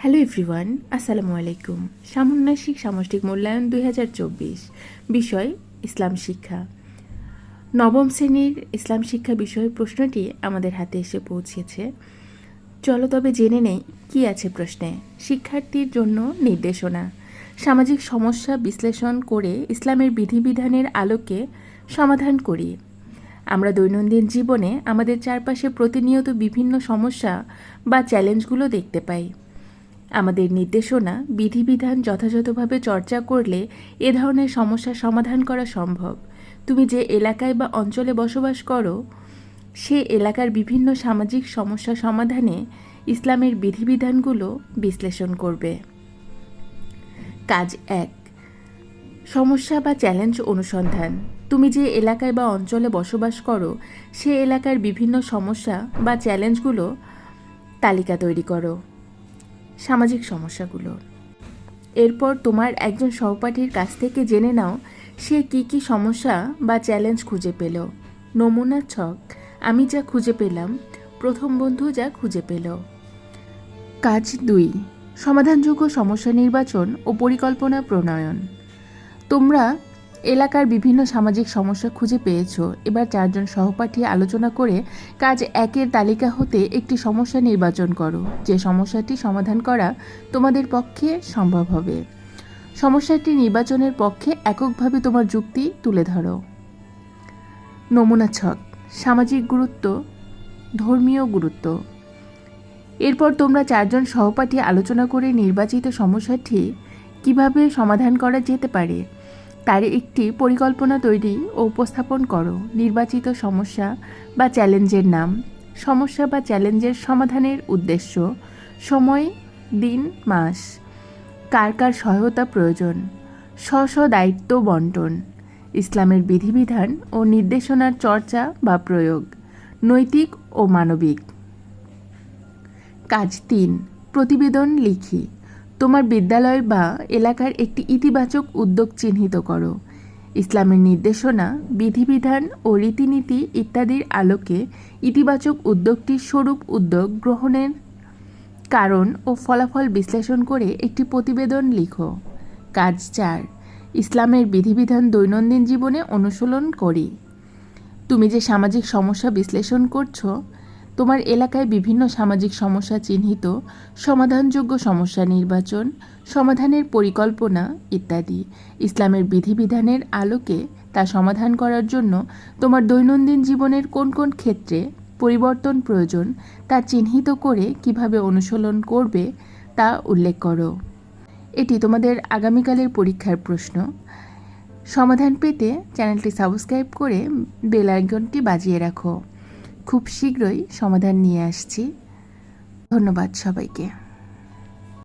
Hello everyone আসসালামু আলাইকুম সামন্যাসিক সামষ্টিক মূল্যায়ন দুই হাজার চব্বিশ। বিষয়, ইসলাম শিক্ষা। নবম শ্রেণির ইসলাম শিক্ষা বিষয়ের প্রশ্নটি আমাদের হাতে এসে পৌঁছেছে। চলো তবে জেনে নেই, কি আছে প্রশ্নে? শিক্ষার্থীর জন্য নির্দেশনা। সামাজিক সমস্যা বিশ্লেষণ করে ইসলামের বিধিবিধানের আলোকে সমাধান করি। আমরা দৈনন্দিন জীবনে আমাদের চারপাশে প্রতিনিয়ত বিভিন্ন সমস্যা বা চ্যালেঞ্জগুলো দেখতে পাই। আমাদের নির্দেশনা বিধিবিধান যথাযথভাবে চর্চা করলে এ ধরনের সমস্যার সমাধান করা সম্ভব। তুমি যে এলাকায় বা অঞ্চলে বসবাস করো, সে এলাকার বিভিন্ন সামাজিক সমস্যা সমাধানে ইসলামের বিধিবিধানগুলো বিশ্লেষণ করবে। কাজ এক, সমস্যা বা চ্যালেঞ্জ অনুসন্ধান। তুমি যে এলাকায় বা অঞ্চলে বসবাস করো, সে এলাকার বিভিন্ন সমস্যা বা চ্যালেঞ্জগুলো তালিকা তৈরি করো। সামাজিক সমস্যাগুলো। এরপর তোমার একজন সহপাঠীর কাছ থেকে জেনে নাও, সে কি কি সমস্যা বা চ্যালেঞ্জ খুঁজে পেল। নমুনা ছক, আমি যা খুঁজে পেলাম, প্রথম বন্ধু যা খুঁজে পেল। কাজ দুই, সমাধানযোগ্য সমস্যা নির্বাচন ও পরিকল্পনা প্রণয়ন। তোমরা এলাকার বিভিন্ন সামাজিক সমস্যা খুঁজে পেয়েছ। এবার চারজন সহপাঠী আলোচনা করে কাজ একের তালিকা হতে একটি সমস্যা নির্বাচন করো। যে সমস্যাটি সমাধান করা তোমাদের পক্ষে সম্ভব হবে। সমস্যাটি নির্বাচনের পক্ষে এককভাবে তোমার যুক্তি তুলে ধরো। নমুনা ছক, সামাজিক গুরুত্ব, ধর্মীয় গুরুত্ব। এরপর তোমরা চারজন সহপাঠী আলোচনা করে নির্বাচিত সমস্যাটি কীভাবে সমাধান করা যেতে পারে? তার একটি পরিকল্পনা তৈরি ও উপস্থাপন করো। নির্বাচিত সমস্যা বা চ্যালেঞ্জের নাম। সমস্যা বা চ্যালেঞ্জের সমাধানের উদ্দেশ্য। সময়, দিন, মাস। কার কার সহায়তা প্রয়োজন? স্ব স্ব দায়িত্ব বন্টন। ইসলামের বিধিবিধান ও নির্দেশনার চর্চা বা প্রয়োগ। নৈতিক ও মানবিক। কাজ তিন। প্রতিবেদন লিখি। তোমার বিদ্যালয় বা এলাকার একটি ইতিবাচক উদ্যোগ চিহ্নিত করো। ইসলামের নির্দেশনা, বিধিবিধান ও রীতিনীতি ইত্যাদির আলোকে ইতিবাচক উদ্যোগটির স্বরূপ উদ্যোগ গ্রহণের কারণ ও ফলাফল বিশ্লেষণ করে একটি প্রতিবেদন লিখো। কাজ চার, ইসলামের বিধিবিধান দৈনন্দিন জীবনে অনুশীলন করি। তুমি যে সামাজিক সমস্যা বিশ্লেষণ করছ তোমার এলাকায় বিভিন্ন সামাজিক সমস্যা চিহ্নিত, সমাধানযোগ্য সমস্যা নির্বাচন, সমাধানের পরিকল্পনা ইত্যাদি। ইসলামের বিধিবিধানের আলোকে তা সমাধান করার জন্য তোমার দৈনন্দিন জীবনের কোন কোন ক্ষেত্রে পরিবর্তন প্রয়োজন তা চিহ্নিত করে কীভাবে অনুশীলন করবে তা উল্লেখ করো। এটি তোমাদের আগামীকালের পরীক্ষার প্রশ্ন। সমাধান পেতে চ্যানেলটি সাবস্ক্রাইব করে বেল আইকনটি বাজিয়ে রাখো। খুব শীঘ্রই সমাধান নিয়ে আসছি। ধন্যবাদ সবাইকে।